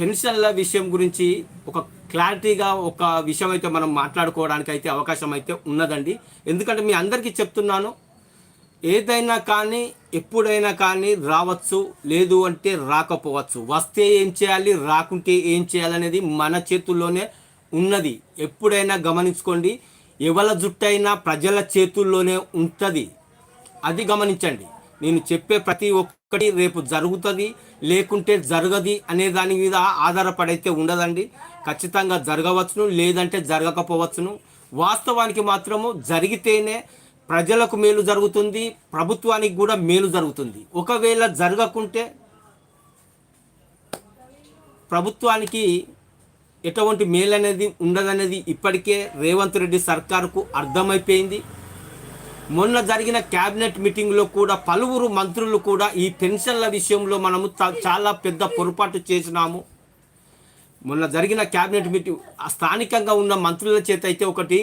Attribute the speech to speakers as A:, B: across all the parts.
A: పెన్షన్ల విషయం గురించి ఒక క్లారిటీగా ఒక విషయం అయితే మనం మాట్లాడుకోవడానికి అయితే అవకాశం అయితే ఉన్నదండి. ఎందుకంటే మీ అందరికీ చెప్తున్నాను ఏదైనా కానీ ఎప్పుడైనా కానీ రావచ్చు లేదు అంటే రాకపోవచ్చు. వస్తే ఏం చేయాలి రాకుంటే ఏం చేయాలనేది మన చేతుల్లోనే ఉన్నది. ఎప్పుడైనా గమనించుకోండి ఎవల జుట్టైనా ప్రజల చేతుల్లోనే ఉంటుంది. అది గమనించండి. నేను చెప్పే ప్రతి ఒక్క ఒక్కటి రేపు జరుగుతుంది లేకుంటే జరగది అనే దాని మీద ఆధారపడైతే ఉండదండి. ఖచ్చితంగా జరగవచ్చును లేదంటే జరగకపోవచ్చును. వాస్తవానికి మాత్రము జరిగితేనే ప్రజలకు మేలు జరుగుతుంది ప్రభుత్వానికి కూడా మేలు జరుగుతుంది. ఒకవేళ జరగకుంటే ప్రభుత్వానికి ఎటువంటి మేలు అనేది ఉండదనేది ఇప్పటికే రేవంత్ రెడ్డి సర్కారుకు అర్థమైపోయింది. మొన్న జరిగిన క్యాబినెట్ మీటింగ్లో కూడా పలువురు మంత్రులు కూడా ఈ పెన్షన్ల విషయంలో మనము చాలా పెద్ద పొరపాటు చేసినాము. మొన్న జరిగిన క్యాబినెట్ మీటింగ్ ఆ స్థానికంగా ఉన్న మంత్రుల చేత అయితే ఒకటి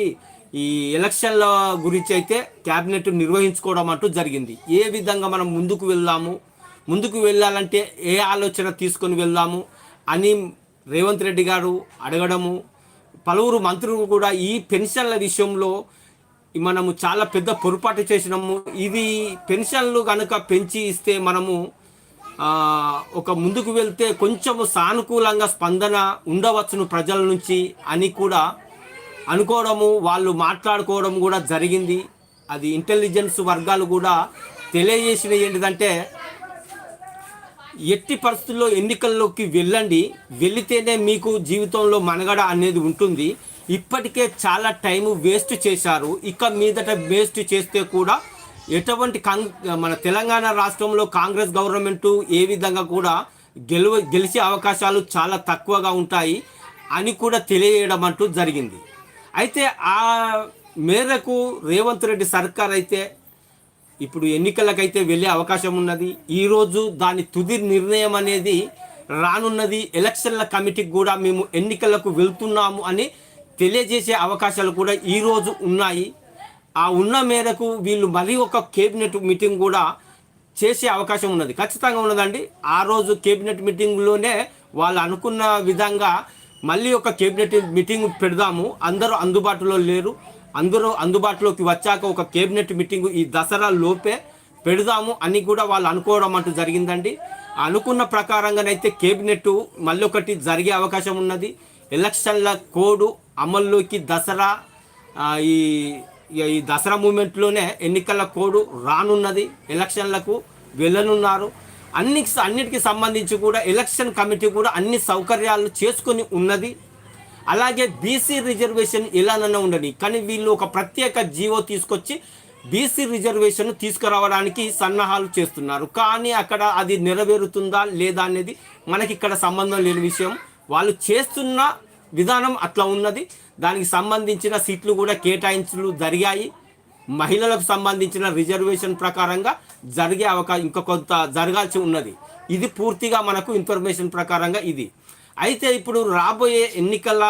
A: ఈ ఎలక్షన్ల గురించి అయితే క్యాబినెట్ నిర్వహించుకోవడం అంటూ జరిగింది. ఏ విధంగా మనం ముందుకు వెళ్దాము? ముందుకు వెళ్ళాలంటే ఏ ఆలోచన తీసుకొని వెళ్దాము అని రేవంత్ రెడ్డి గారు అడగడము పలువురు మంత్రులు కూడా ఈ పెన్షన్ల విషయంలో మనము చాలా పెద్ద పొరపాటు చేసినాము. ఇది పెన్షన్లు కనుక పెంచి ఇస్తే మనము ఒక ముందుకు వెళ్తే కొంచెము సానుకూలంగా స్పందన ఉండవచ్చును ప్రజల నుంచి అని కూడా అనుకోవడము వాళ్ళు మాట్లాడుకోవడం కూడా జరిగింది. అది ఇంటెలిజెన్స్ వర్గాలు కూడా తెలియజేసిన ఏంటిదంటే ఎట్టి పరిస్థితుల్లో ఎన్నికల్లోకి వెళ్ళండి. వెళితేనే మీకు జీవితంలో మనగడ అనేది ఉంటుంది. ఇప్పటికే చాలా టైం వేస్ట్ చేశారు. ఇక మీదట వేస్ట్ చేస్తే కూడా ఎటువంటి కాంగ్ మన తెలంగాణ రాష్ట్రంలో కాంగ్రెస్ గవర్నమెంట్ ఏ విధంగా కూడా గెలువ గెలిచే అవకాశాలు చాలా తక్కువగా ఉంటాయి అని కూడా తెలియడం అంటూ జరిగింది. అయితే ఆ మేరకు రేవంత్ రెడ్డి సర్కార్ అయితే ఇప్పుడు ఎన్నికలకైతే వెళ్ళే అవకాశం ఉన్నది. ఈరోజు దాని తుది నిర్ణయం అనేది రానున్నది. ఎలక్షన్ల కమిటీకి కూడా మేము ఎన్నికలకు వెళ్తున్నాము అని తెలియజేసే అవకాశాలు కూడా ఈరోజు ఉన్నాయి. ఆ ఉన్న మేరకు వీళ్ళు మరీ ఒక కేబినెట్ మీటింగ్ కూడా చేసే అవకాశం ఉన్నది. ఖచ్చితంగా ఉన్నదండి. ఆ రోజు కేబినెట్ మీటింగ్లోనే వాళ్ళు అనుకున్న విధంగా మళ్ళీ ఒక కేబినెట్ మీటింగ్ పెడదాము. అందరూ అందుబాటులో లేరు. అందరూ అందుబాటులోకి వచ్చాక ఒక కేబినెట్ మీటింగ్ ఈ దసరా లోపే పెడదాము అని కూడా వాళ్ళు అనుకోవడం అంటూ జరిగిందండి. అనుకున్న ప్రకారంగానైతే కేబినెట్ మళ్ళీ ఒకటి జరిగే అవకాశం ఉన్నది. ఎలక్షన్ల కోడ్ అమల్లోకి దసరా ఈ ఈ దసరా మూమెంట్లోనే ఎన్నికల కోడ్ రానున్నది. ఎలక్షన్లకు వెళ్ళనున్నారు. అన్ని అన్నిటికీ సంబంధించి కూడా ఎలక్షన్ కమిటీ కూడా అన్ని సౌకర్యాలు చేసుకొని ఉన్నది. అలాగే బీసీ రిజర్వేషన్ ఎలానన్నా ఉండని. కానీ వీళ్ళు ఒక ప్రత్యేక జీవో తీసుకొచ్చి బీసీ రిజర్వేషన్ తీసుకురావడానికి సన్నాహాలు చేస్తున్నారు. కానీ అక్కడ అది నెరవేరుతుందా లేదా అనేది మనకి ఇక్కడ సంబంధం లేని విషయం. వాళ్ళు చేస్తున్న విధానం అట్లా ఉన్నది. దానికి సంబంధించిన సీట్లు కూడా కేటాయించులు జరిగాయి. మహిళలకు సంబంధించిన రిజర్వేషన్ ప్రకారంగా జరిగే అవకాశం ఇంకా కొంత జరగాల్సి ఉన్నది. ఇది పూర్తిగా మనకు ఇన్ఫర్మేషన్ ప్రకారంగా ఇది. అయితే ఇప్పుడు రాబోయే ఎన్నికల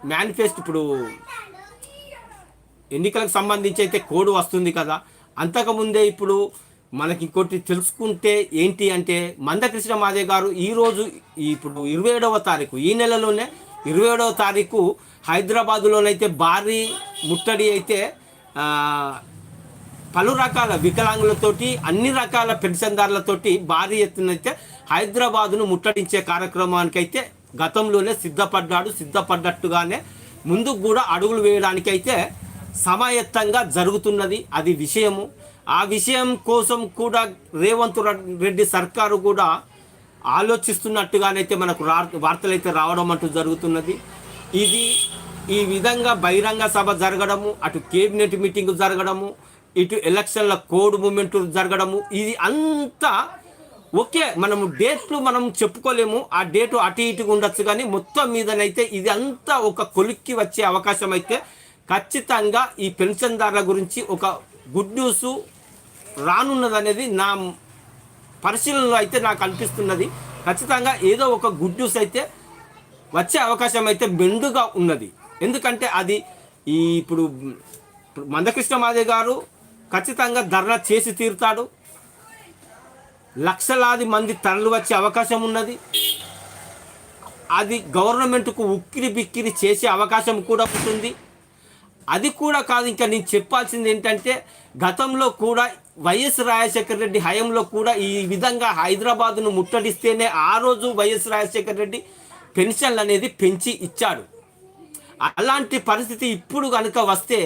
A: మేనిఫెస్ట్ ఇప్పుడు ఎన్నికలకు సంబంధించి అయితే కోడ్ వస్తుంది కదా. అంతకుముందే ఇప్పుడు మనకి ఇంకోటి తెలుసుకుంటే ఏంటి అంటే మందకృష్ణ మాదే గారు ఈరోజు ఇప్పుడు ఇరవై ఏడవ తారీఖు ఈ నెలలోనే ఇరవై ఏడవ తారీఖు హైదరాబాదులోనైతే భారీ ముట్టడి అయితే పలు రకాల వికలాంగులతోటి అన్ని రకాల పెన్షన్దారులతోటి భారీ ఎత్తున అయితే హైదరాబాదును ముట్టడించే కార్యక్రమానికైతే గతంలోనే సిద్ధపడ్డాడు. సిద్ధపడ్డట్టుగానే ముందుకు కూడా అడుగులు వేయడానికైతే సమాయత్తంగా జరుగుతున్నది. అది విషయము. ఆ విషయం కోసం కూడా రేవంత్ రెడ్డి సర్కారు కూడా ఆలోచిస్తున్నట్టుగానైతే మనకు రా వార్తలు అయితే రావడం అంటూ జరుగుతున్నది. ఇది ఈ విధంగా బహిరంగ సభ జరగడము అటు కేబినెట్ మీటింగ్ జరగడము ఇటు ఎలక్షన్ల కోడ్ మూమెంట్ జరగడము ఇది అంతా ఓకే మనము డేట్లు మనం చెప్పుకోలేము. ఆ డేటు అటు ఇటుగా ఉండొచ్చు కానీ మొత్తం మీదనైతే ఇది అంతా ఒక కొలిక్కి వచ్చే అవకాశం అయితే ఖచ్చితంగా ఈ పెన్షన్దారుల గురించి ఒక గుడ్ న్యూస్ రానున్నదనేది నా పరిశీలనలో అయితే నాకు అనిపిస్తున్నది. ఖచ్చితంగా ఏదో ఒక గుడ్ న్యూస్ అయితే వచ్చే అవకాశం అయితే మెండుగా ఉన్నది. ఎందుకంటే అది ఈ ఇప్పుడు ఇప్పుడు మందకృష్ణ మాదే గారు ఖచ్చితంగా ధర్నా చేసి తీరుతాడు. లక్షలాది మంది తరలి వచ్చే అవకాశం ఉన్నది. అది గవర్నమెంట్కు ఉక్కిరి బిక్కిరి చేసే అవకాశం కూడా ఉంటుంది. అది కూడా కాదు ఇంకా నేను చెప్పాల్సింది ఏంటంటే గతంలో కూడా వైఎస్ రాజశేఖర రెడ్డి హయాంలో కూడా ఈ విధంగా హైదరాబాదును ముట్టడిస్తేనే ఆ రోజు వైఎస్ రాజశేఖర రెడ్డి పెన్షన్లు అనేది పెంచి ఇచ్చాడు. అలాంటి పరిస్థితి ఇప్పుడు కనుక వస్తే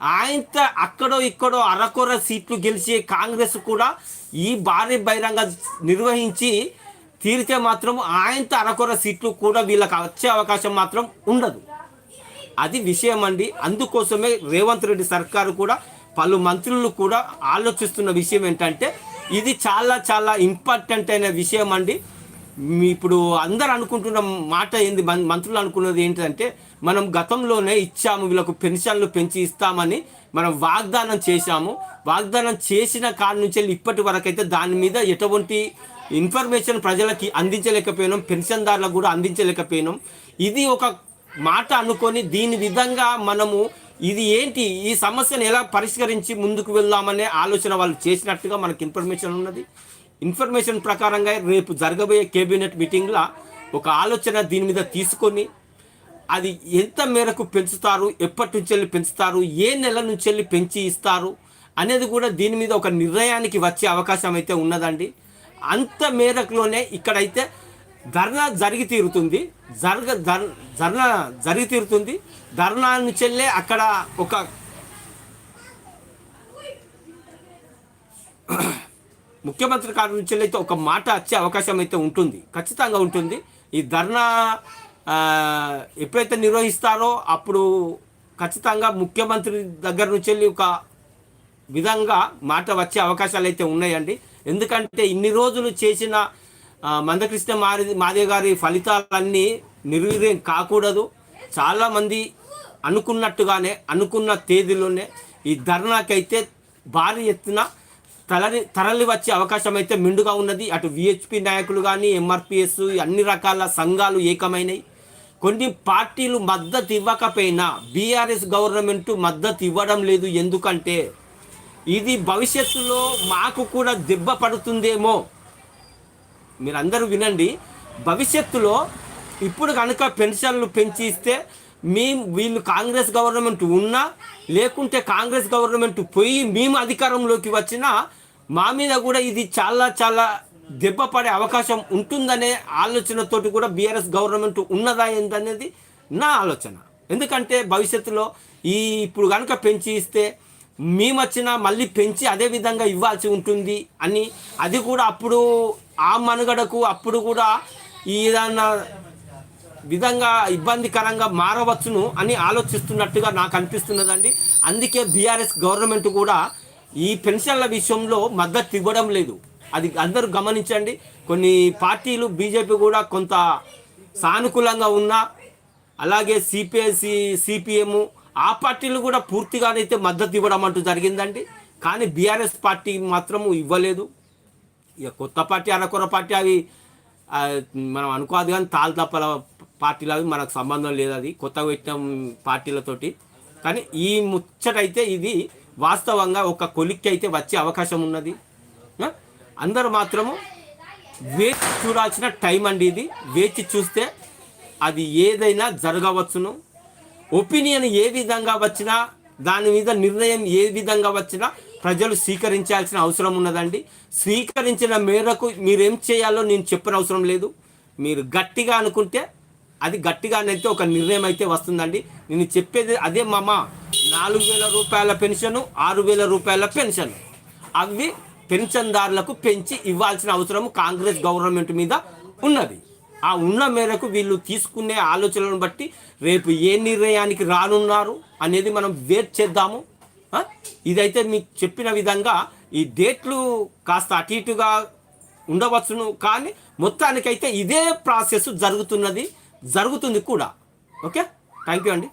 A: ఆయనతో అక్కడో ఇక్కడో అరకొర సీట్లు గెలిచి కాంగ్రెస్ కూడా ఈ భారీ బహిరంగ నిర్వహించి తీరితే మాత్రం ఆయనతో అరకొర సీట్లు కూడా వీళ్ళకి వచ్చే అవకాశం మాత్రం ఉండదు. అది విషయం అండి అందుకోసమే రేవంత్ రెడ్డి సర్కారు కూడా పలు మంత్రులు కూడా ఆలోచిస్తున్న విషయం ఏంటంటే ఇది చాలా చాలా ఇంపార్టెంట్ అయిన విషయం అండి ఇప్పుడు అందరు అనుకుంటున్న మాట ఏంది మం- మంత్రులు అనుకున్నది ఏంటంటే మనం గతంలోనే ఇచ్చాము వీళ్ళకు పెన్షన్లు పెంచి ఇస్తామని మనం వాగ్దానం చేశాము. వాగ్దానం చేసిన కాడి నుంచి ఇప్పటి వరకు అయితే దాని మీద ఎటువంటి ఇన్ఫర్మేషన్ ప్రజలకి అందించలేకపోయినాం పెన్షన్దారులకు కూడా అందించలేకపోయినాం. ఇది ఒక మాట అనుకొని దీని విధంగా మనము ఇది ఏంటి? ఈ సమస్యను ఎలా పరిష్కరించి ముందుకు వెళ్దామనే ఆలోచన వాళ్ళు చేసినట్టుగా మనకి ఇన్ఫర్మేషన్ ఉన్నది. ఇన్ఫర్మేషన్ ప్రకారంగా రేపు జరగబోయే కేబినెట్ మీటింగ్లో ఒక ఆలోచన దీని మీద తీసుకొని అది ఎంత మేరకు పెంచుతారు? ఎప్పటి నుంచి వెళ్ళి పెంచుతారు? ఏ నెల నుంచి వెళ్ళి పెంచి ఇస్తారు? అనేది కూడా దీని మీద ఒక నిర్ణయానికి వచ్చే అవకాశం అయితే ఉన్నదండి. అంత మేరకులోనే ఇక్కడైతే ధర్నా జరిగి తీరుతుంది. జరగ ధర్- ధర్నా జరిగి తీరుతుంది. ధర్నా నుంచి వెళ్ళే అక్కడ ఒక ముఖ్యమంత్రి కారు నుంచి అయితే ఒక మాట వచ్చే అవకాశం అయితే ఉంటుంది. ఖచ్చితంగా ఉంటుంది. ఈ ధర్నా ఎప్పుడైతే నిర్వహిస్తారో అప్పుడు ఖచ్చితంగా ముఖ్యమంత్రి దగ్గర నుంచి వెళ్ళి ఒక విధంగా మాట వచ్చే అవకాశాలు అయితే ఉన్నాయండి. ఎందుకంటే ఇన్ని రోజులు చేసిన మందకృష్ణ మారి మాదే గారి ఫలితాలన్నీ నిర్వీర్యం కాకూడదు. చాలామంది అనుకున్నట్టుగానే అనుకున్న తేదీలోనే ఈ ధర్నాకైతే భారీ ఎత్తున తరలి తరలి వచ్చే అవకాశం అయితే మిండుగా ఉన్నది. అటు విహెచ్పి నాయకులు కానీ ఎంఆర్పిఎస్ అన్ని రకాల సంఘాలు ఏకమైనవి కొన్ని పార్టీలు మద్దతు ఇవ్వకపోయినా బీఆర్ఎస్ గవర్నమెంట్ మద్దతు ఇవ్వడం లేదు. ఎందుకంటే ఇది భవిష్యత్తులో మాకు కూడా దెబ్బ పడుతుందేమో మీరు అందరూ వినండి. భవిష్యత్తులో ఇప్పుడు కనుక పెన్షన్లు పెంచి ఇస్తే మీ వీళ్ళు కాంగ్రెస్ గవర్నమెంట్ ఉన్నా లేకుంటే కాంగ్రెస్ గవర్నమెంట్ పోయి మేము అధికారంలోకి వచ్చినా మా మీద కూడా ఇది చాలా చాలా దెబ్బ పడే అవకాశం ఉంటుందనే ఆలోచనతోటి కూడా బీఆర్ఎస్ గవర్నమెంట్ ఉన్నదా ఏందనేది నా ఆలోచన. ఎందుకంటే భవిష్యత్తులో ఈ ఇప్పుడు కనుక పెంచి ఇస్తే మేము వచ్చినా మళ్ళీ పెంచి అదే విధంగా ఇవ్వాల్సి ఉంటుంది అని. అది కూడా అప్పుడు ఆ మనుగడకు అప్పుడు కూడా ఈ ఏదన్నా విధంగా ఇబ్బందికరంగా మారవచ్చును అని ఆలోచిస్తున్నట్టుగా నాకు అనిపిస్తున్నదండి. అందుకే బీఆర్ఎస్ గవర్నమెంట్ కూడా ఈ పెన్షన్ల విషయంలో మద్దతు ఇవ్వడం లేదు. అది అందరూ గమనించండి. కొన్ని పార్టీలు బీజేపీ కూడా కొంత సానుకూలంగా ఉన్నా అలాగే సిపిఎస్సి సిపిఎం ఆ పార్టీలు కూడా పూర్తిగానైతే మద్దతు ఇవ్వడం అంటూ జరిగిందండి. కానీ బీఆర్ఎస్ పార్టీ మాత్రము ఇవ్వలేదు. ఇక కొత్త పార్టీ అరకొర పార్టీ అవి మనం అనుకోదు కానీ తాళ్ళు తప్పల పార్టీలు అవి మనకు సంబంధం లేదు అది కొత్తగా పెట్టిన పార్టీలతోటి. కానీ ఈ ముచ్చటైతే ఇది వాస్తవంగా ఒక కొలిక్కి అయితే వచ్చే అవకాశం ఉన్నది. అందరూ మాత్రము వేచి చూడాల్సిన టైం అండి ఇది. వేచి చూస్తే అది ఏదైనా జరగవచ్చును. ఒపీనియన్ ఏ విధంగా వచ్చినా దాని మీద నిర్ణయం ఏ విధంగా వచ్చినా ప్రజలు స్వీకరించాల్సిన అవసరం ఉన్నదండి. స్వీకరించిన మేరకు మీరేం చేయాలో నేను చెప్పిన అవసరం లేదు. మీరు గట్టిగా అనుకుంటే అది గట్టిగానైతే ఒక నిర్ణయం అయితే వస్తుందండి. నేను చెప్పేది అదే మామ. నాలుగు వేల రూపాయల పెన్షన్ ఆరు వేల రూపాయల పెన్షన్. అవి పెన్షన్దారులకు పెంచి ఇవ్వాల్సిన అవసరం కాంగ్రెస్ గవర్నమెంట్ మీద ఉన్నది. ఆ ఉన్న మేరకు వీళ్ళు తీసుకునే ఆలోచనలను బట్టి రేపు ఏ నిర్ణయానికి రానున్నారు అనేది మనం వేట్ చేద్దాము. ఇదైతే మీకు చెప్పిన విధంగా ఈ డేట్లు కాస్త అటు ఇటుగా ఉండవచ్చును కానీ మొత్తానికైతే ఇదే ప్రాసెస్ జరుగుతున్నది జరుగుతుంది కూడా. ఓకే? థ్యాంక్ యూ అండి.